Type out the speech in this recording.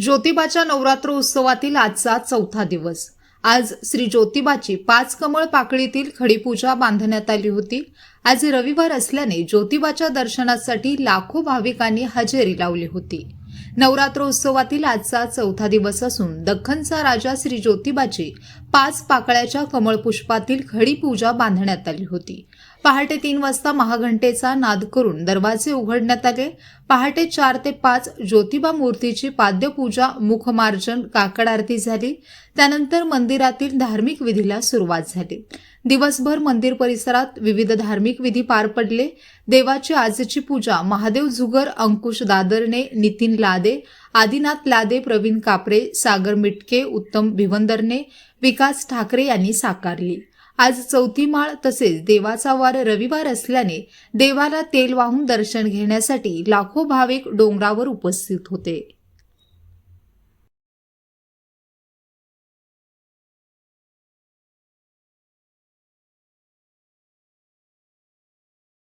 ज्योतिबाच्या नवरात्र उत्सवातील आजचा चौथा दिवस. आज श्री ज्योतिबाची पाच कमळ पाकळीतील खडीपूजा बांधण्यात आली होती. आज रविवार असल्याने ज्योतिबाच्या दर्शनासाठी लाखो भाविकांनी हजेरी लावली होती. नवरात्र उत्सवातील आजचा चौथा दिवस असून दख्खनचा राजा श्री ज्योतिबाची पाच पाकळ्याच्या कमळपुष्पातील खडी पूजा बांधण्यात आली होती. पहाटे तीन वाजता महाघंटेचा नाद करून दरवाजे उघडण्यात आले. पहाटे चार ते पाच ज्योतिबा मूर्तीची पाद्यपूजा मुखमार्जन काकड आरती झाली. त्यानंतर मंदिरातील धार्मिक विधीला सुरुवात झाली. दिवसभर मंदिर परिसरात विविध धार्मिक विधी पार पडले. देवाची आजची पूजा महादेव झुगर अंकुश दादरने नितीन लादे आदिनाथ लादे प्रवीण कापरे सागर मिटके उत्तम भिवंदरने विकास ठाकरे यांनी साकारली. आज चौथी माळ तसेच देवाचा वार रविवार असल्याने देवाला तेल वाहून दर्शन घेण्यासाठी लाखो भाविक डोंगरावर उपस्थित होते.